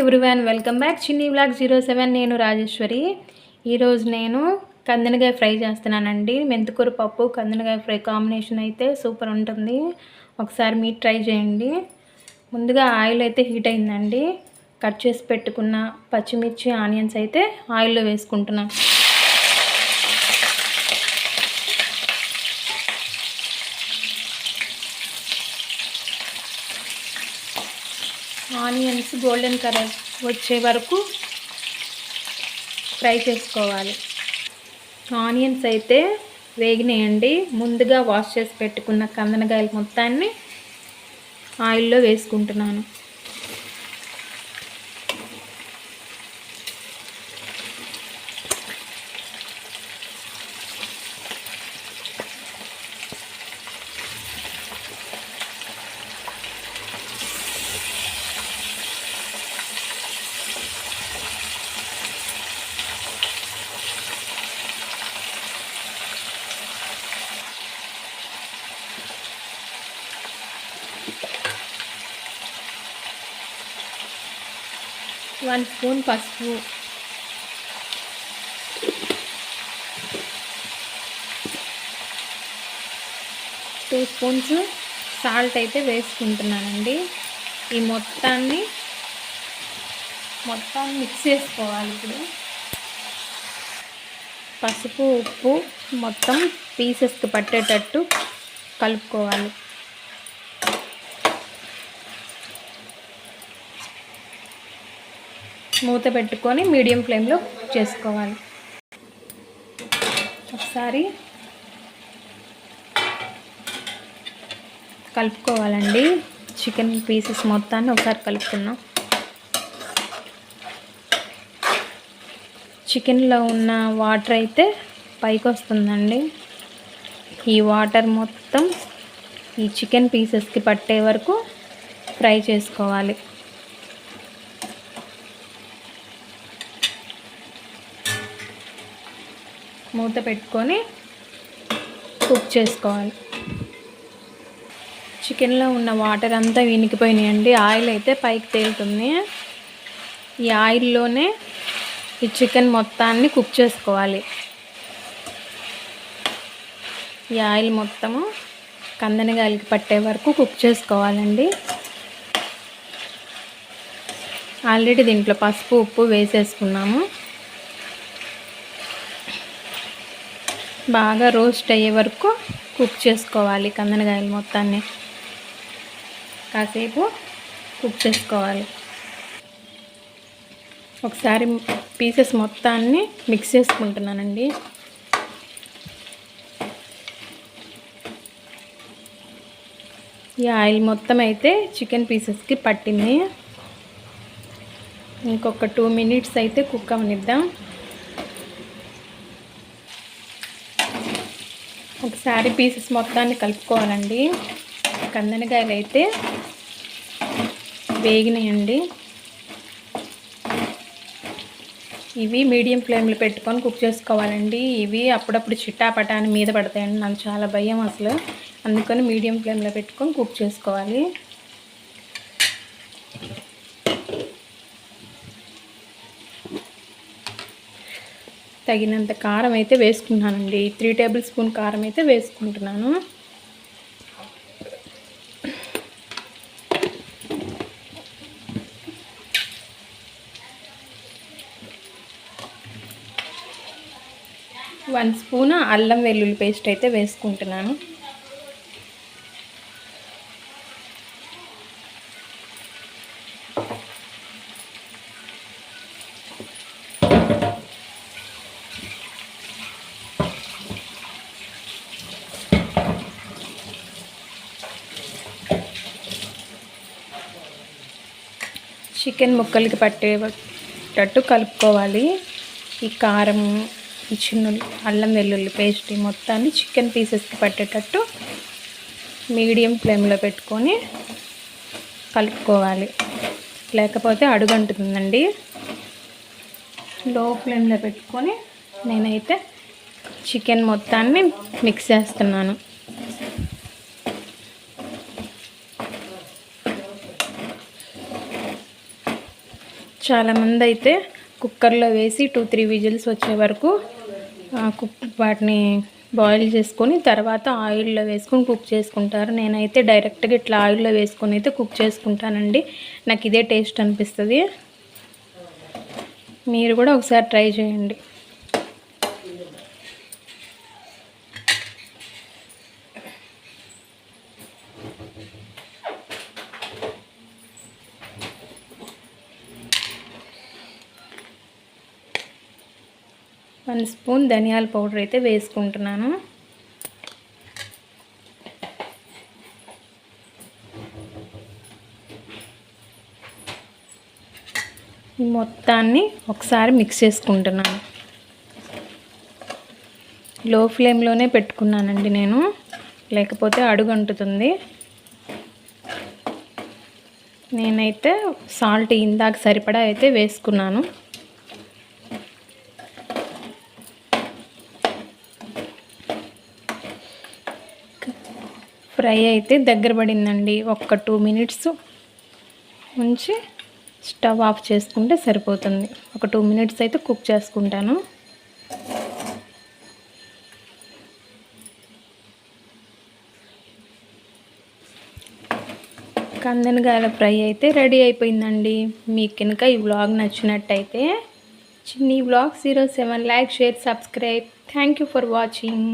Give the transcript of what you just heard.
Everyone welcome back Chinni blog zero seven నేను రాజేశ్వరి. ఈరోజు నేను కందనకాయ ఫ్రై చేస్తున్నానండి. మెంతికూర పప్పు కందనకాయ ఫ్రై కాంబినేషన్ అయితే సూపర్ ఉంటుంది. ఒకసారి మీరు ట్రై చేయండి. ముందుగా ఆయిల్ అయితే హీట్ అయిందండి. కట్ చేసి పెట్టుకున్న పచ్చిమిర్చి ఆనియన్స్ అయితే ఆయిల్లో వేసుకుంటున్నాను ఆనియన్స్ గోల్డెన్ కలర్ వచ్చే వరకు ఫ్రై చేసుకోవాలి. ఆనియన్స్ అయితే వేగినాయండి. ముందుగా వాష్ చేసి పెట్టుకున్న కందనకాయలు మొత్తాన్ని ఆయిల్లో వేసుకుంటున్నాను. వన్ స్పూన్ పసుపు. టూ స్పూన్స్ సాల్ట్ అయితే వేసుకుంటున్నానండి. ఈ మొత్తాన్ని మొత్తాన్ని మిక్స్ చేసుకోవాలి ఇప్పుడు. పసుపు ఉప్పు మొత్తం పీసెస్కి పట్టేటట్టు కలుపుకోవాలి. మూత పెట్టుకొని మీడియం ఫ్లేమ్లో చేసుకోవాలి. ఒకసారి కలుపుకోవాలండి. చికెన్ పీసెస్ మొత్తాన్ని ఒకసారి కలుపుకున్నాం చికెన్లో ఉన్న వాటర్ అయితే పైకి వస్తుందండి. ఈ వాటర్ మొత్తం ఈ చికెన్ పీసెస్కి పట్టే వరకు ఫ్రై చేసుకోవాలి. మూత పెట్టుకొని కుక్ చేసుకోవాలి. చికెన్లో ఉన్న వాటర్ అంతా వినికిపోయినాయండి. ఆయిల్ అయితే పైకి తేలుతుంది. ఈ ఆయిల్లోనే ఈ చికెన్ మొత్తాన్ని కుక్ చేసుకోవాలి. ఈ ఆయిల్ మొత్తము కందనగాయలకి పట్టే వరకు కుక్ చేసుకోవాలండి. ఆల్రెడీ దీంట్లో పసుపు ఉప్పు వేసేసుకున్నాము. బాగా రోస్ట్ అయ్యే వరకు కుక్ చేసుకోవాలి కందనకాయలు మొత్తాన్ని. కాసేపు కుక్ చేసుకోవాలి. ఒకసారి పీసెస్ మొత్తాన్ని మిక్స్ చేసుకుంటున్నానండి. ఈ ఆయిల్ మొత్తం అయితే చికెన్ పీసెస్కి పట్టింది. ఇంకొక టూ మినిట్స్ అయితే కుక్ అవనిద్దాం. ఒకసారి పీసెస్ మొత్తాన్ని కలుపుకోవాలండి. కందనకాయలు అయితే వేగినాయండి. ఇవి మీడియం ఫ్లేమ్లో పెట్టుకొని కుక్ చేసుకోవాలండి. ఇవి అప్పుడప్పుడు చిట్టాపటాని మీద పడతాయండి. నాకు చాలా భయం అసలు. అందుకని మీడియం ఫ్లేమ్లో పెట్టుకొని కుక్ చేసుకోవాలి. తగినంత కారం అయితే వేసుకున్నానండి. త్రీ టేబుల్ స్పూన్ కారం అయితే వేసుకుంటున్నాను. వన్ స్పూన్ అల్లం వెల్లుల్లి పేస్ట్ అయితే వేసుకుంటున్నాను. చికెన్ ముక్కలకి పట్టేటట్టు కలుపుకోవాలి. ఈ కారం ఈ చిన్న అల్లం వెల్లుల్లి పేస్ట్ మొత్తాన్ని చికెన్ పీసెస్కి పట్టేటట్టు మీడియం ఫ్లేమ్లో పెట్టుకొని కలుపుకోవాలి. లేకపోతే అడుగంటుందండి లో ఫ్లేమ్లో పెట్టుకొని నేనైతే చికెన్ మొత్తాన్ని మిక్స్ చేస్తున్నాను. చాలామంది అయితే కుక్కర్లో వేసి టూ త్రీ విజిల్స్ వచ్చే వరకు కుక్ వాటిని బాయిల్ చేసుకొని తర్వాత ఆయిల్లో వేసుకొని కుక్ చేసుకుంటారు. నేనైతే డైరెక్ట్గా ఇట్లా ఆయిల్లో వేసుకొని అయితే కుక్ చేసుకుంటానండి. నాకు ఇదే టేస్ట్ అనిపిస్తుంది. మీరు కూడా ఒకసారి ట్రై చేయండి. వన్ స్పూన్ ధనియాల పౌడర్ అయితే వేసుకుంటున్నాను. ఈ మొత్తాన్ని ఒకసారి మిక్స్ చేసుకుంటున్నాను. లో ఫ్లేమ్లోనే పెట్టుకున్నానండి నేను. లేకపోతే అడుగు అంటుతుంది నేనైతే సాల్ట్ ఇందాక సరిపడా అయితే వేసుకున్నాను. ఫ్రై అయితే దగ్గర పడిందండి. ఒక్క టూ మినిట్స్ ఉంచి స్టవ్ ఆఫ్ చేసుకుంటే సరిపోతుంది. ఒక టూ మినిట్స్ అయితే కుక్ చేసుకుంటాను. కందనగాయల ఫ్రై అయితే రెడీ అయిపోయిందండి. మీకు కనుక ఈ వ్లాగ్ నచ్చినట్టయితే Chinni vlog zero seven like share subscribe. Thank you for watching